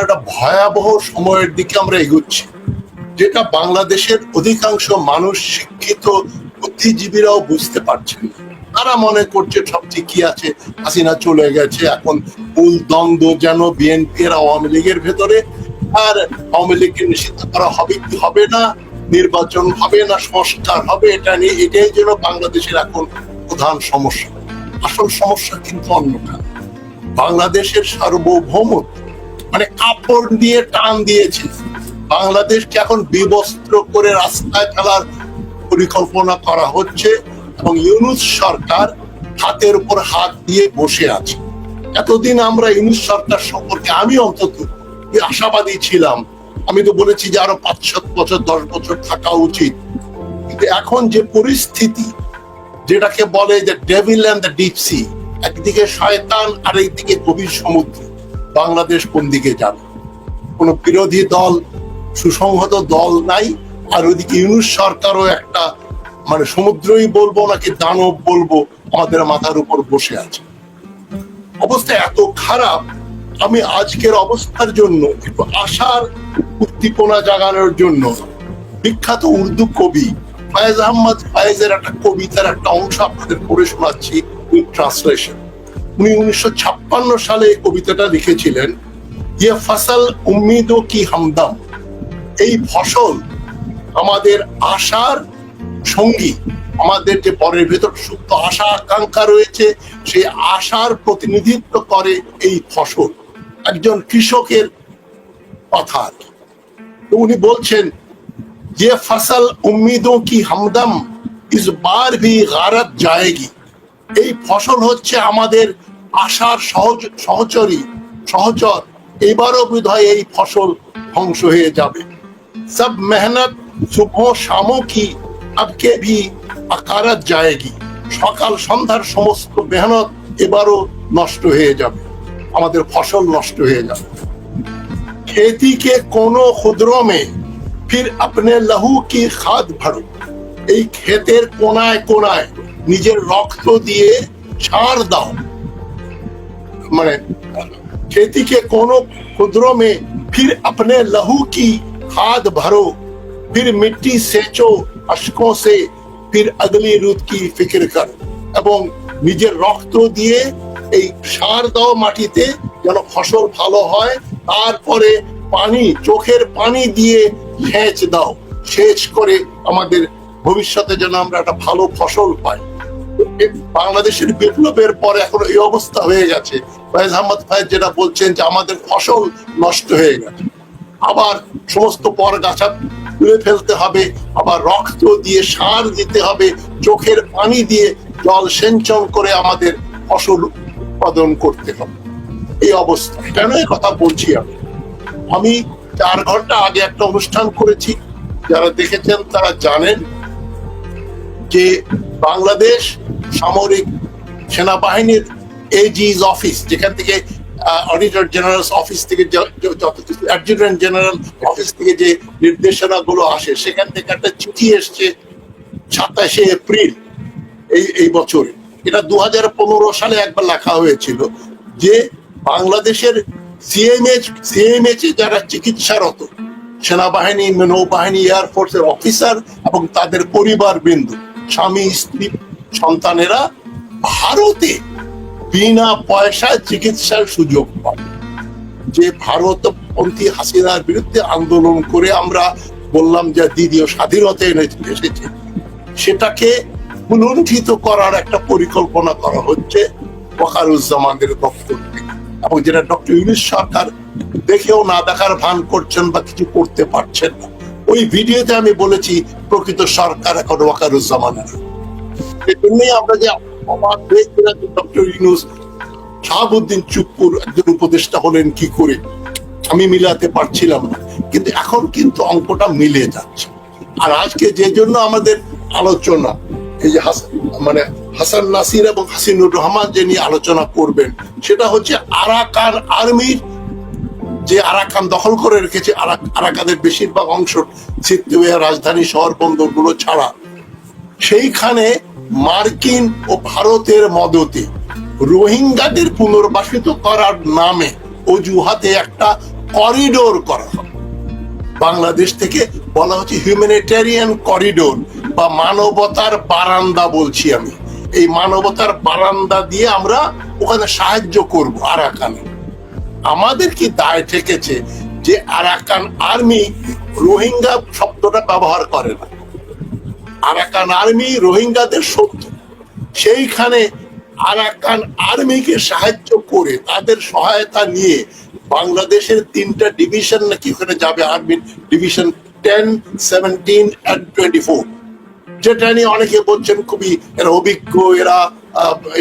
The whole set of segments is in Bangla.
একটা ভয়াবহ সময়ের দিকে আমরা এগোচ্ছি, যেটা বাংলাদেশের অধিকাংশ মানুষ শিক্ষিত বুদ্ধিজীবীরাও বুঝতে পারছেন তারা মনে করছে সব ঠিকই আছে, হাসিনা চলে গেছে, এখন মূল দ্বন্দ্ব যেন বিএনপি এর আওয়ামী লীগের ভেতরে, আর আওয়ামী লীগকে নিষিদ্ধ করা হবে কি হবে না, নির্বাচন হবে না, সংস্কার হবে, এটা নিয়ে এটাই যেন বাংলাদেশের এখন প্রধান সমস্যা। আসল সমস্যা কিন্তু অন্যটা। বাংলাদেশের সার্বভৌমত্ব মানে কাপড় দিয়ে টান দিয়েছে। বাংলাদেশকে এখন বিবস্ত্র করে রাস্তায় ফেলার পরিকল্পনা করা হচ্ছে এবং ইউনুস সরকার হাতের উপর হাত দিয়ে বসে আছে। এতদিন আমরা ইউনুস সরকার সম্পর্কে আমি অন্তত আশাবাদী ছিলাম। আমি তো বলেছি যে আরও পাঁচ, সাত বছর, দশ বছর থাকা উচিত। কিন্তু এখন যে পরিস্থিতি, যেটাকে বলে যে devil and the deep sea একদিকে শয়তান আর একদিকে গভীর সমুদ্র। বাংলাদেশ কোন দিকে যাবে? কোন বিরোধী দল, সুসংহত দল নাই, আর ওইদিকে ইউনুস সরকারও একটা মানে সমুদ্রই বলব নাকি দানব বলব, আমাদের মাথার উপর বসে আছে। অবস্থা এত খারাপ, আমি আজকের অবস্থার জন্য, একটু আশার উদ্দীপনা জাগানোর জন্য, বিখ্যাত উর্দু কবি ফায়েজ আহমদ ফায়েজের একটা কবিতার একটা অংশ আপনাদের পড়ে শোনাচ্ছি উইথ ট্রান্সলেশন উনি উনিশশো ছাপ্পান্ন সালে কবিতাটা লিখেছিলেন ইয়ে ফসল উম্মিদও কি হামদম? এই ফসল আমাদের আশার সঙ্গী, আমাদের যে পরের ভেতর সুপ্ত আশা আকাঙ্ক্ষা রয়েছে, সেই আশার প্রতিনিধিত্ব করে এই ফসল। একজন কৃষকের কথা উনি বলছেন যে ফসল উম্মিদ কি হামদম? ইস বার ভি গারত যায়গি এই ফসল হচ্ছে আমাদের আশার সহজ সহচরী সহচর এবারও বোধ হয় এই ফসল ধ্বংস হয়ে যাবে সব মেহনত সুবহ শামো কি আবকে ভি আকারাত জায়েগি সকাল সন্ধ্যার সমস্ত মেহনত এবারও নষ্ট হয়ে যাবে আমাদের ফসল নষ্ট হয়ে যাবে खेती के कोनो खुदरों में फिर अपने लहू की खाद भरो এই ক্ষেতের কোনায় কোনায় নিজের রক্ত দিয়ে সার দাও মানে खेती के कोनो खुदरों में फिर अपने लहू की खाद भरो फिर मिट्टी सेचो अशकों से फिर अगली रुत की फिक्र कर এবং নিজের রক্ত দিয়ে এই সার দাও মাটিতে যেন ফসল ভালো হয় তারপরে পানি চোখের পানি দিয়ে সেচ দাও সেচ করে আমাদের ভবিষ্যতে যেন আমরা একটা ভালো ফসল পাই এ বাংলাদেশের বিপ্লবের পরে এখন এই অবস্থা হয়ে গেছে। ফয়েজ আহমদ ফয়েজ যেটা বলছেন যে আমাদের ফসল নষ্ট হয়ে গেছে। আবার সমস্ত পরগাছা তুলে ফেলতে হবে, আবার রক্ত দিয়ে সার দিতে হবে, চোখের পানি দিয়ে জল সেঞ্চন করে আমাদের ফসল উৎপাদন করতে হবে। এই অবস্থা। কেন এই কথা বলছি আমি? আমি চার ঘণ্টা আগে একটা অনুষ্ঠান করেছি। যারা দেখেছেন তারা জানেন যে বাংলাদেশ সামরিক সেনাবাহিনীর এজিজ অফিস যেখান থেকে অডিটর জেনারেল অফিস থেকে অ্যাডজুটেন্ট জেনারেল অফিস থেকে যে নির্দেশনা গুলো আসে, সেখান থেকে একটা চিঠি এসছে সাতাশে এপ্রিল এই এই বছরে। এটা দু সালে একবার লেখা হয়েছিল যে বাংলাদেশের সিএমএচ সিএমএচ যারা চিকিৎসারত, সেনাবাহিনী, নৌবাহিনী এয়ারফোর্সের অফিসার এবং তাদের পরিবার বিন্দু স্বামী, স্ত্রী সন্তানেরা ভারতে বিনা পয়সায় চিকিৎসার সুযোগ পাবে যে ভারতপন্থী হাসিনার বিরুদ্ধে আন্দোলন করে আমরা বললাম যে দ্বিতীয় স্বাধীনতা এনে এসেছে। সেটাকে পুনরুদ্ধিত করার একটা পরিকল্পনা করা হচ্ছে ওয়াকারুজ্জামানের দপ্তর থেকে। এবং যেটা ডক্টর ইউনিস সরকার দেখেও না দেখার ভান করছেন বা কিছু করতে পারছেন না। ওই ভিডিওতে আমি বলেছি, প্রকৃত সরকার এখন ওয়াকারুজ্জামানের এই জন্যই আমরা যে ডক্টর ইউনুস শাহাবুদ্দিন একজন উপদেষ্টা হলেন কি করে, আমি মিলাতে পারছিলাম না। কিন্তু এখন কিন্তু অঙ্কটা মিলে যাচ্ছে। আর আজকে যে জন্য আমাদের আলোচনা, এই যে মানে হাসান নাসির এবং হাসিনুর রহমান যে নিয়ে আলোচনা করবেন, সেটা হচ্ছে আরাকান আর্মির যে আরাকান দখল করে রেখেছে, আরা- আরাকানের বেশিরভাগ অংশ রাজধানী শহর বন্দরগুলো ছাড়া। সেইখানে মার্কিন ও ভারতের মদতে রোহিঙ্গাদের পুনর্বাসিত করার নামে অজুহাতে একটা করিডোর করা হবে বাংলাদেশ থেকে বলা হচ্ছে হিউম্যানিটেরিয়ান করিডোর বা মানবতার বারান্দা বলছি আমি। এই মানবতার বারান্দা দিয়ে আমরা ওখানে সাহায্য করব আরাকানে। আমাদের কি দায় ঠেকেছে যে আরাকান আর্মি রোহিঙ্গা শব্দটা ব্যবহার করে না? আরাকান আর্মি রোহিঙ্গাদের শত্রু। সেইখানে আরাকান আর্মিকে সাহায্য করে তাদের সহায়তা নিয়ে বাংলাদেশের তিনটা ডিভিশন নাকি ওখানে যাবে army division ten, seventeen and twenty four যেটা নিয়ে অনেকে বলছেন খুবই এরা অভিজ্ঞ, এরা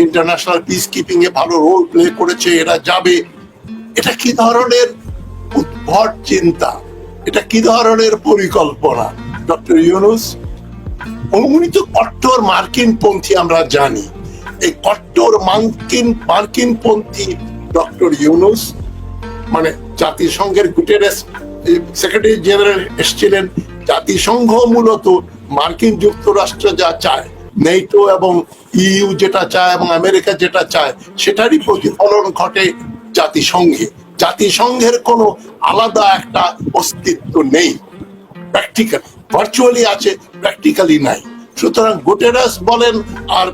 ইন্টারন্যাশনাল পিস কিপিং এ ভালো রোল প্লে করেছে, এরা যাবে। এটা কি ধরনের উদ্ভট চিন্তা? এটা কি ধরনের পরিকল্পনা? ডক্টর ইউনুস? উনি তো কট্টর মার্কিন পন্থী, আমরা জানি। এই কট্টর মার্কিন মার্কিন পন্থী ডক্টর ইউনুস মানে জাতিসংঘের গুটেরেস সেক্রেটারি জেনারেল এসেছিলেন। জাতিসংঘ মূলত মার্কিন যুক্তরাষ্ট্র যা চায়, নেটো এবং ইউ যেটা চায় এবং আমেরিকা যেটা চায়, সেটারই প্রতিফলন ঘটে জাতিসংঘে। জাতিসংঘের কোনো আলাদা একটা অস্তিত্ব নেই প্র্যাকটিক্যাল ভার্চুয়ালি আছে প্র্যাকটিক্যালি নাই। সুতরাং গুটেরাস বলেন আর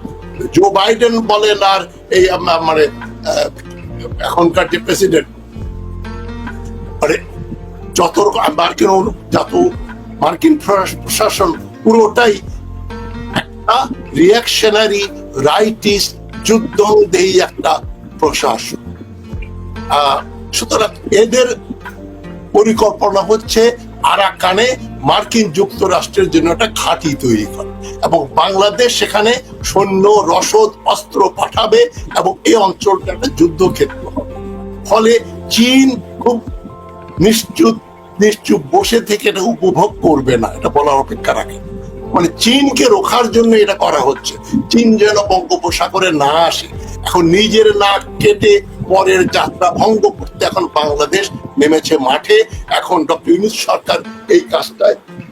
জো বাইডেন বলেন আর এই মানে এখনকার যে প্রেসিডেন্ট মানে যত মার্কিন যত মার্কিন প্রশাসন, পুরোটাই একটা রিয়াকশনারি রাইটিস্ট যুদ্ধ দেই একটা প্রশাসন। সুতরাং এদের পরিকল্পনা হচ্ছে আরাকানে মার্কিন যুক্তরাষ্ট্রের জন্য একটা ঘাঁটি তৈরি করে এবং বাংলাদেশ সেখানে সৈন্য, রসদ, অস্ত্র পাঠাবে এবং এই অঞ্চলটা একটা যুদ্ধক্ষেত্র হবে। ফলে চীন খুব নিশ্চুপ নিশ্চুপ বসে থেকে এটা উপভোগ করবে না, এটা বলার অপেক্ষা রাখে। মানে চীনকে রোখার জন্য এটা করা হচ্ছে। চীন যেন বঙ্গোপসাগরে না আসে। এখন নিজের নাক কেটে পরের যাত্রা ভঙ্গ করতে এখন বাংলাদেশ নেমেছে মাঠে, এখন ডক্টর ইউনুস সরকার এই কাজটা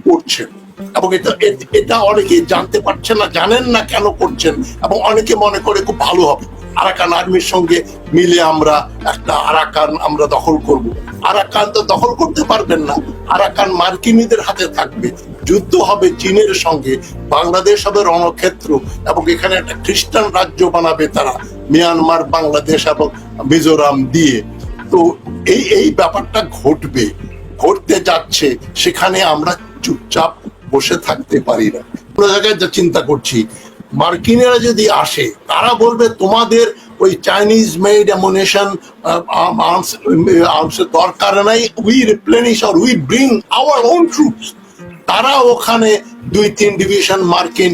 করছেন এবং এটা এটা অনেকেই জানতে পারছেন না, জানেন না কেন করছেন, এবং অনেকে মনে করে খুব ভালো হবে। আরাকান আর্মির সঙ্গে মিলে আমরা একটা আরাকান আমরা দখল করব। আরাকান তো দখল করতে পারবেন না। আরাকান মার্কিনীদের হাতে থাকবে। যুদ্ধ হবে চীনের সঙ্গে, বাংলাদেশ হবে রণক্ষেত্র, এবং এখানে একটা খ্রিস্টান রাজ্য বানাবে তারা, মিয়ানমার, বাংলাদেশ এবং মিজোরাম দিয়ে। তো এই এই ব্যাপারটা ঘটবে, ঘটতে যাচ্ছে, সেখানে আমরা চুপচাপ বসে থাকতে পারি না। কোনো জায়গায় যা চিন্তা করছি, মার্কিনেরা যদি আসে, তারা বলবে তোমাদের ওই চাইনিজ মেড অ্যামুনেশন আর্মস দরকার নাই we replenish or we bring our own troops তারা ওখানে দুই, তিন ডিভিশন মার্কিন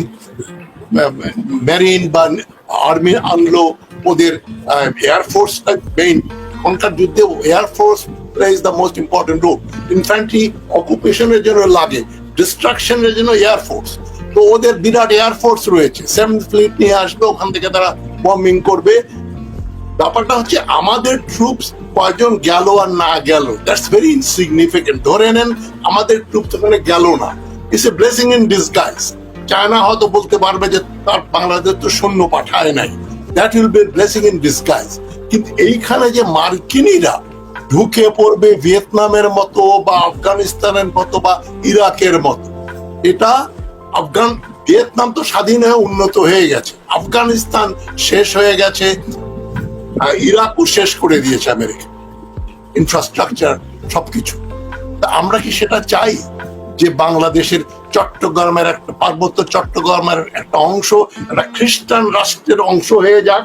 মেরিন বা আর্মি আনলো, ওদের এয়ারফোর্সটা মেইন এখনকার যুদ্ধে air force plays the most important role infantry অকুপেশনের জন্য লাগে ডিস্ট্রাকশনের জন্য এয়ারফোর্স তো ওদের বিরাট এয়ারফোর্স রয়েছে। সেভেন্থ ফ্লিট নিয়ে আসবে, ওখান থেকে তারা বম্বিং করবে। ব্যাপারটা হচ্ছে আমাদের ট্রুপস কয়জন গেল আর না গেল। দ্যাটস ভেরি ইনসিগনিফিকেন্ট ধরে নেন, আমাদের ট্রুপস ওখানে গেল না। It's a blessing in disguise China হয়তো বলতে পারবে যে, তার বাংলাদেশ তো সৈন্য পাঠায় নাই। That will be blessing in disguise কিন্তু এইখানে যে মার্কিনীরা ঢুকে পড়বে ভিয়েতনামের মতো বা আফগানিস্তানের মতো বা ইরাকের মতো, এটা আফগান, ভিয়েতনাম তো স্বাধীন হয়ে উন্নত হয়ে গেছে। আফগানিস্তান শেষ হয়ে গেছে ইরাকও শেষ করে দিয়েছে আমেরিকা। ইনফ্রাস্ট্রাকচার সবকিছু। তা আমরা কি সেটা চাই যে বাংলাদেশের চট্টগ্রামের একটা পার্বত্য চট্টগ্রামের একটা অংশ, একটা খ্রিস্টান রাষ্ট্রের অংশ হয়ে যাক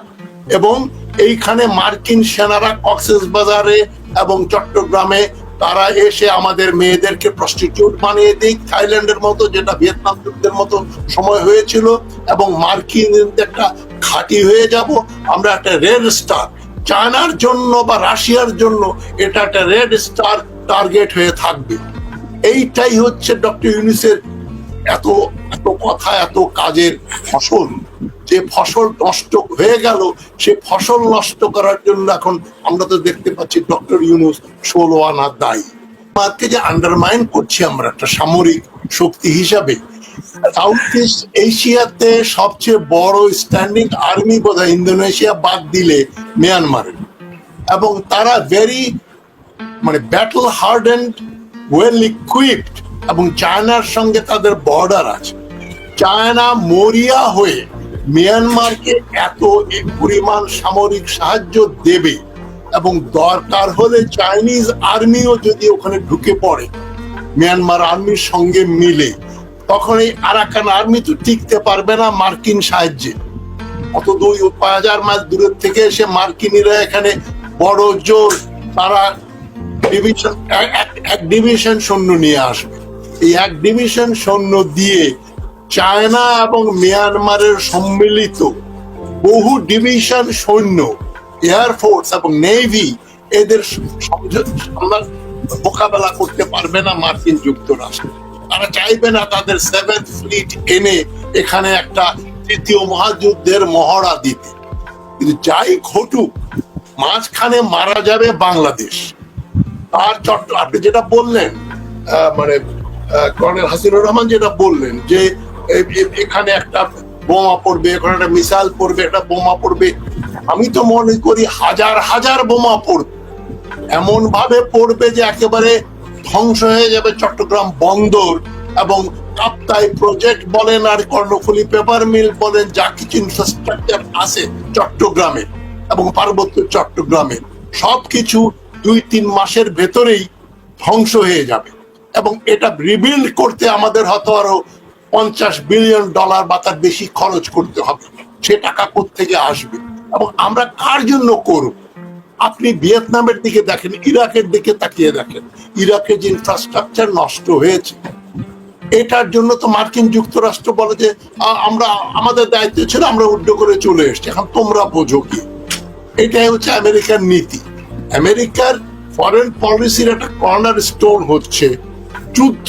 এবং এইখানে মার্কিন সেনারা কক্সেস বাজারে এবং চট্টগ্রামে, তারা এসে আমাদের মেয়েদেরকে প্রস্টিটিউট বানিয়ে দিক, থাইল্যান্ডের মতো, যেটা ভিয়েতনাম যুদ্ধের মতো সময় হয়েছিল, এবং মার্কিন একটা ঘাঁটি হয়ে যাব। আমরা একটা রেড স্টার, চায়নার জন্য বা রাশিয়ার জন্য এটা একটা রেড স্টার টার্গেট হয়ে থাকবে। এইটাই হচ্ছে ডক্টর ইউনিসের এত এত কথা, এত কাজের ফসল, যে ফসল নষ্ট হয়ে গেল, সে ফসল নষ্ট করার জন্য এখন আমরা তো দেখতে পাচ্ছি ডক্টর ইউনুস ষোলো আনা দায়ী। আমাকে যে আন্ডারমাইন করছি আমরা একটা সামরিক শক্তি হিসাবে। সাউথ ইস্ট এশিয়াতে সবচেয়ে বড় স্ট্যান্ডিং আর্মি বোধহয় ইন্দোনেশিয়া বাদ দিলে মিয়ানমারের এবং তারা ভেরি মানে ব্যাটল হার্ডেন্ড ওয়েল ইকুইপড এবং চায়নার সঙ্গে তাদের বর্ডার আছে। চায়না মরিয়া হয়ে মিয়ানমারকে এত পরিমাণ সামরিক সাহায্য দেবে এবং দরকার হলে চাইনিজ আর্মিও যদি ওখানে ঢুকে পড়ে, মিয়ানমার আর্মির সঙ্গে মিলে, তখন এই আরাকান আর্মি তো টিকতে পারবে না মার্কিন সাহায্যে। অত দুই হাজার মাইল দূরের থেকে এসে মার্কিনিরা এখানে বড় জোর তারা ডিভিশন এক ডিভিশন সৈন্য নিয়ে আসবে। এই এক ডিভিশন সৈন্য দিয়ে চায়না এবং মিয়ানমারের সম্মিলিত বহু ডিভিশন সৈন্য এয়ারফোর্স এবং নেভি এদের মোকাবেলা করতে পারবে না মার্কিন যুক্তরাষ্ট্র। তারা চাইবে না তাদের সেভেন ফ্লিট এনে এখানে একটা তৃতীয় মহাযুদ্ধের মহড়া দিতে। কিন্তু যাই ঘটুক, মাঝখানে মারা যাবে বাংলাদেশ। আর চট্ট আপনি যেটা বললেন মানে কর্নেল হাসিনুর রহমান যেটা বললেন যে এখানে একটা বোমা পড়বে, এখানে একটা মিসাইল পড়বে, একটা বোমা পড়বে। আমি তো মনে করি হাজার হাজার বোমা পড়বে। এমন ভাবে পড়বে যে একেবারে ধ্বংস হয়ে যাবে চট্টগ্রাম বন্দর এবং কাপ্তাই প্রজেক্ট বলেন আর কর্ণফুলী পেপার মিল বলেন, যা কিছু ইনফ্রাস্ট্রাকচার আছে চট্টগ্রামে এবং পার্বত্য চট্টগ্রামে, সবকিছু দুই তিন মাসের ভেতরেই ধ্বংস হয়ে যাবে। এবং এটা রিবিল্ড করতে আমাদের হয়তো আরও পঞ্চাশ বিলিয়ন ডলার বা তার বেশি খরচ করতে হবে। সে টাকা থেকে আসবে? এবং আমরা কার জন্য করব? আপনি ভিয়েতনামের দিকে দেখেন, ইরাকের দিকে তাকিয়ে দেখেন। ইরাকের যে ইনফ্রাস্ট্রাকচার নষ্ট হয়েছে, এটার জন্য তো মার্কিন যুক্তরাষ্ট্র বলে যে আমরা, আমাদের দায়িত্ব ছিল আমরা উড্ড করে চলে এসেছি। এখন তোমরা বোঝো কি? এটাই হচ্ছে আমেরিকার নীতি। আমেরিকার ফরেন পলিসির একটা কর্নার স্টোন হচ্ছে যুদ্ধ।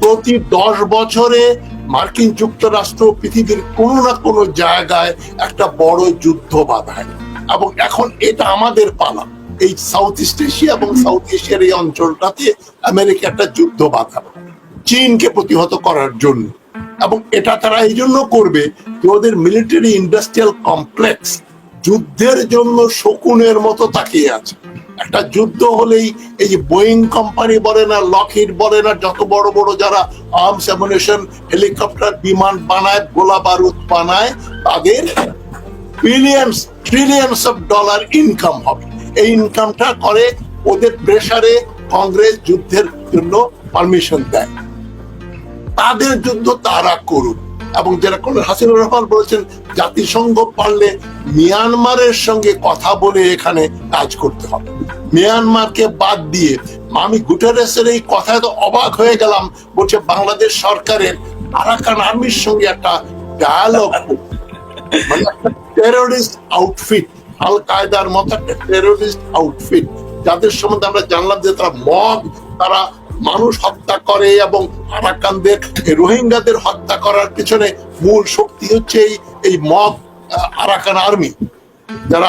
প্রতি দশ বছরে মার্কিন যুক্তরাষ্ট্র পৃথিবীর কোনো না কোনো জায়গায় একটা বড় যুদ্ধ বাধায়। এবং এখন এটা আমাদের পালা। এই সাউথ ইস্ট এশিয়া এবং সাউথ এশিয়ার এই অঞ্চলটাতে আমেরিকা একটা যুদ্ধ বাঁধাবে চীনকে প্রতিহত করার জন্য। এবং এটা তারা এই জন্য করবে যে ওদের মিলিটারি ইন্ডাস্ট্রিয়াল কমপ্লেক্স যুদ্ধের জন্য শকুনের মতো তাকিয়ে আছে। একটা যুদ্ধ হলেই এই যে বোয়িং কোম্পানি বলে না লকহিড বলে না, যত বড় বড় যারা আর্মস অ্যামুনেশন হেলিকপ্টার বিমান বানায়, গোলা বারুদ বানায়, তাদের billions trillions of dollar income হবে। এই ইনকামটা করে, ওদের প্রেসারে কংগ্রেস যুদ্ধের জন্য পারমিশন দেয়। তাদের যুদ্ধ তারা করুন এবং যেটা কোন হাসিনুর রহমান বলেছেন, জাতিসংঘ পারলে মিয়ানমারের সঙ্গে কথা বলে এখানে কাজ করতে হবে। মিয়ানমারকে বাদ দিয়ে আমি গুটারেসের এই কথায় তো অবাক হয়ে গেলাম, বলছে বাংলাদেশ সরকারের আরাকান আর্মির সঙ্গে একটা ডায়ালগ টেরোরিস্ট আউটফিট আল কায়দার মতো একটা টেরোরিস্ট আউটফিট যাদের সম্বন্ধে আমরা জানলাম যে তারা মগ তারা মানুষ হত্যা করে এবং আরাকানদের, রোহিঙ্গাদের হত্যা করার পিছনে মূল শক্তি হচ্ছে এই এই মগ আরাকান আর্মি, যারা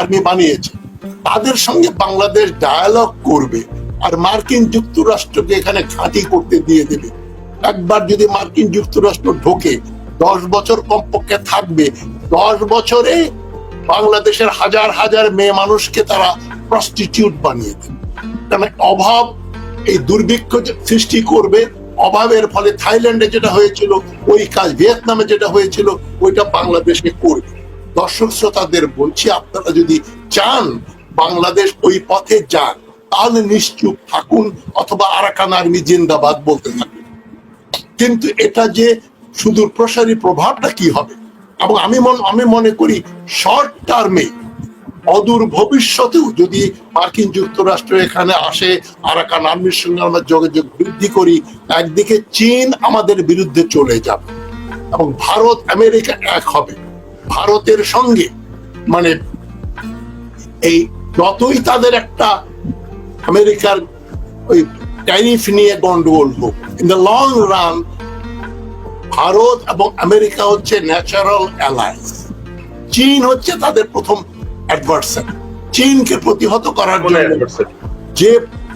আর্মি বানিয়েছে। তাদের সঙ্গে বাংলাদেশ ডায়ালগ করবে আর মার্কিন যুক্তরাষ্ট্রকে এখানে ঘাঁটি করতে দিয়ে দেবে। একবার যদি মার্কিন যুক্তরাষ্ট্র ঢোকে, দশ বছর কমপক্ষে থাকবে। দশ বছরে বাংলাদেশের হাজার হাজার মেয়ে মানুষকে তারা প্রস্টিটিউট বানিয়ে দেবে। কারণ অভাব এই দুর্ভিক্ষ সৃষ্টি করবে, অভাবের ফলে থাইল্যান্ডে যেটা হয়েছিল, ওই কাজ ভিয়েতনামে যেটা হয়েছিল, ওইটা বাংলাদেশে করবে। দর্শক শ্রোতাদের বলছি, আপনারা যদি চান বাংলাদেশ ওই পথে যান তাহলে নিশ্চুপ থাকুন অথবা আরাকান আর্মি জিন্দাবাদ বলতে থাকুন। কিন্তু এটা যে সুদূর প্রসারী প্রভাবটা কি হবে? এবং আমি আমি মনে করি শর্ট টার্মে অদূর ভবিষ্যতেও যদি মার্কিন যুক্তরাষ্ট্র এখানে আসে আরাকান আর্মির সঙ্গে আমরা যোগাযোগ বৃদ্ধি করি, একদিকে চীন আমাদের বিরুদ্ধে চলে যাবে এবং ভারত আমেরিকা এক হবে। ভারতের সঙ্গে মানে এই যতই তাদের একটা আমেরিকার ওই ট্যারিফ নিয়ে গন্ডগোল হোক in the long run Bharat এবং আমেরিকা হচ্ছে ন্যাচারাল অ্যালায়েন্স চীন হচ্ছে তাদের প্রথম অ্যাডভার্সারি চীনকে প্রতিহত করার জন্য যে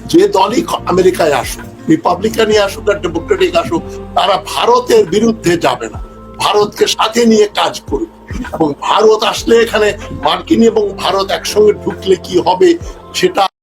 যে দলই আমেরিকায় আসুক রিপাবলিকানই আসুক আর ডেমোক্রেটিক আসুক তারা ভারতের বিরুদ্ধে যাবে না। ভারতকে সাথে নিয়ে কাজ করবে এবং ভারত আসলে এখানে মার্কিন এবং ভারত একসঙ্গে ঢুকলে কি হবে সেটা